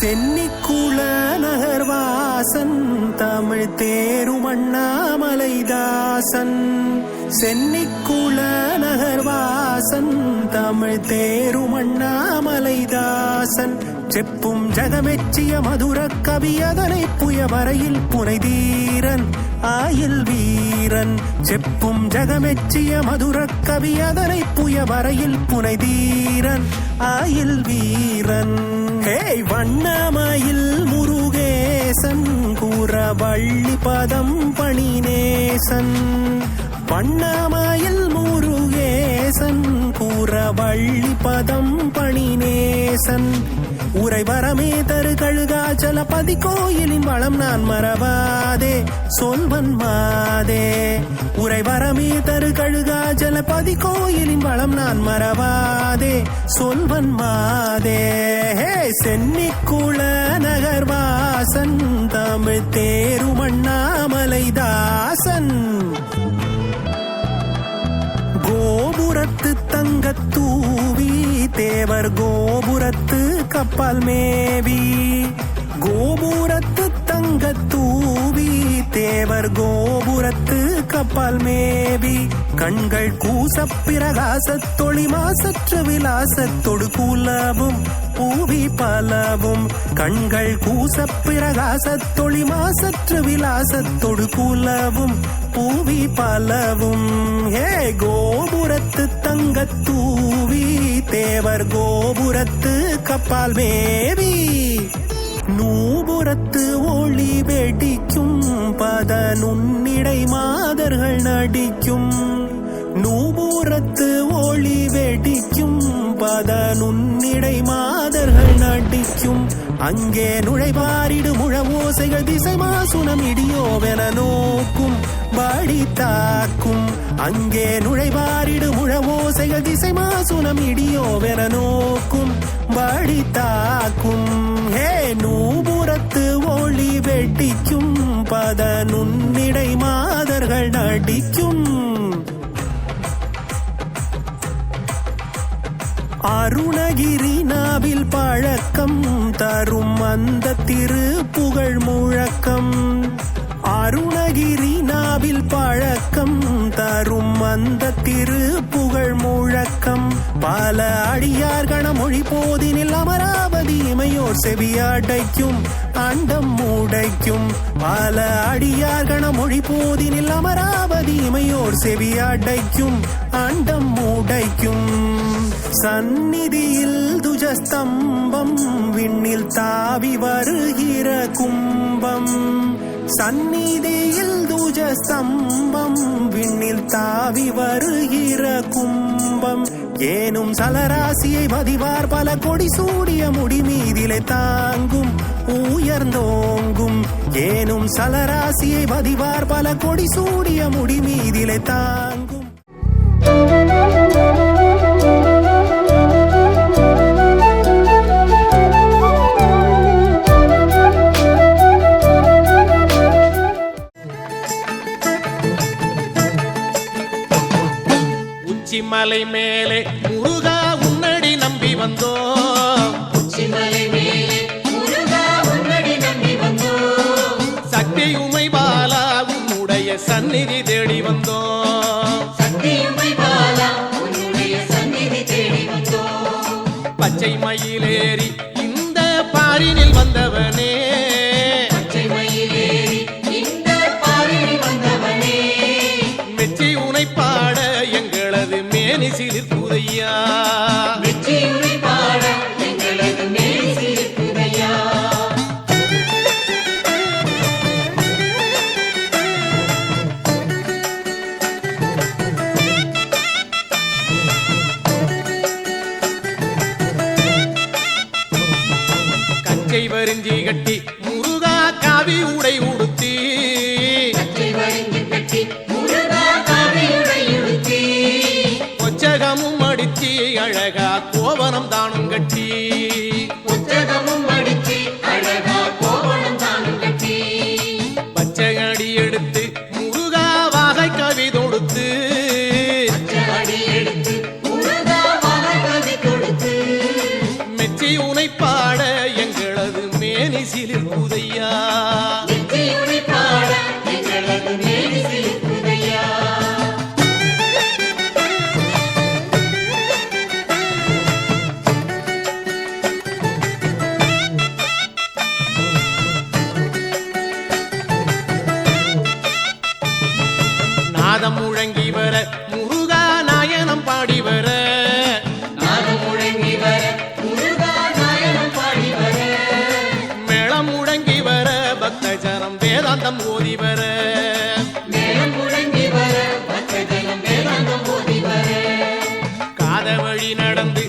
சென்னிக்குள நகர்வாசன் தமிழ் தேரும் அண்ணாமலைதாசன் சென்னிக்குள நகர்வாசன் தமிழ் தேரும் அண்ணாமலைதாசன் செப்பும் ஜகமெச்சிய மதுர கவி அதனை புயவரையில் புனைதீரன் ஆயில் வீரன். செப்பும் ஜகமெச்சிய மதுர கவி அதனை புயவரையில் புனைதீரன் ஆயில் வீரன். ஹே வண்ணமயில் முருகேசன் கூற வள்ளி பதம் பணிநேசன். வண்ணமயில் முருகேசன் கூற வள்ளி பதம் பணிநேசன். உரைவரமே தரு கழுகாச்சல பதி கோயிலின் வளம் நான் மறவாதே சொல்வன் மாதே. உரைவரமே தரு கழுகாச்சல பதி கோயிலின் வளம் நான் மறவா மாதே சொல்வன் மாதே. ஹே சென்னிக்குள நகர்வாசன் தமிழ் தேருமண்ணாமலை தாசன். கோபுரத்து தங்கத்தூவி தேவர் கோபுரத்து கப்பல் மேவி. கோபுரத்து தங்கத்தூவி தேவர் கோபுரத்து கப்பல் மேவி கண்கள் கூச பிரகாசத் தொளி மாசற்ற விலாசத்தொடு கூலவும் பூவி பலவும் கண்கள் கூச பிரகாசத் தொளி மாசற்ற விலாசத்தொடு கூலவும் பூவி பலவும். ஹே கோபுரத்து தங்கத்தூவி தேவர் கோபுரத்து கப்பால் மேவி. நூபுரத்து ஒளி வெடிக்கும் பத நுண்ணிடை மாதர்கள் நடிக்கும். நூபுரத்து ஒளி வெடிக்கும் பத நுண்ணிடை மாதர்கள் நடிக்கும். அங்கே நுழைவாரிடு முழவோசைகள் திசை மாசுனம் இடியோவென நோக்கும் பாடி தாக்கும் அங்கே நுழைவாரிடு முழவோசைகள் திசை மாசுனம் இடியோவென நோக்கும் பாடி தாக்கும் மேடை மாதர்கள் நடிக்கும். அருணகிரி நாவில் பழக்கம் தரும் அந்த திரு புகழ் முழக்கம். அருணகிரி நாவில் பழக்கம் தரும் அந்த திரு புகழ் முழக்கம். பல அடியார் மொழி போதினில் அமராவதி இமையோர் செவியாடைக்கும் அண்டம் மூடைக்கும். பல அடியார் மொழி போதினில் அமராவதி இமையோர் செவியாடைக்கும் அண்டம் மூடைக்கும். சந்நிதியில் துஜஸ்தம்பம் விண்ணில் தாவி வருகிற கும்பம் சந்நிதியில் துஜ ஸ்தம்பம் விண்ணில் தாவி வருகிற கும்பம். ஏனும் சலராசியை மதிவார் பல கொடி சூடிய முடி மீதிலே தாங்கும் உயர்ந்தோங்கும். ஏனும் சலராசியை மதிவார் பல கொடி சூடிய முடி மீதிலே தாங்கும். மேலே. மேலே முருகா உன்னடி நம்பி வந்தோம். சக்தி உமை பாலா உன்னுடைய சந்நிதி தேடி வந்தோம். பச்சை மயிலேறி இந்த பாரினில் வந்தவனே. சிலிர்க்குதையா கச்சை வரிஞ்சி கட்டி முருகா காவி உடை உடுத்தி அழகா கோவனம் தானும் கட்டி வேதாந்தம் ஓதி வர. காத வழி நடந்து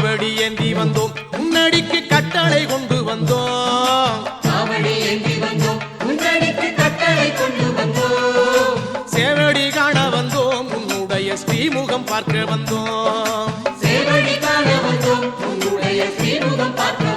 காவடி ஏந்தி வந்தோம். முன்னடிக்கு கட்டளை கொண்டு வந்தோம். காவடி ஏந்தி வந்தோம். முன்னடிக்கு கட்டளை கொண்டு வந்தோம். சேவடி காண வந்தோம். உன்னுடைய ஸ்ரீமுகம் பார்க்க வந்தோம். சேவடி காண வந்தோம். உன்னுடைய ஸ்ரீமுகம் பார்க்க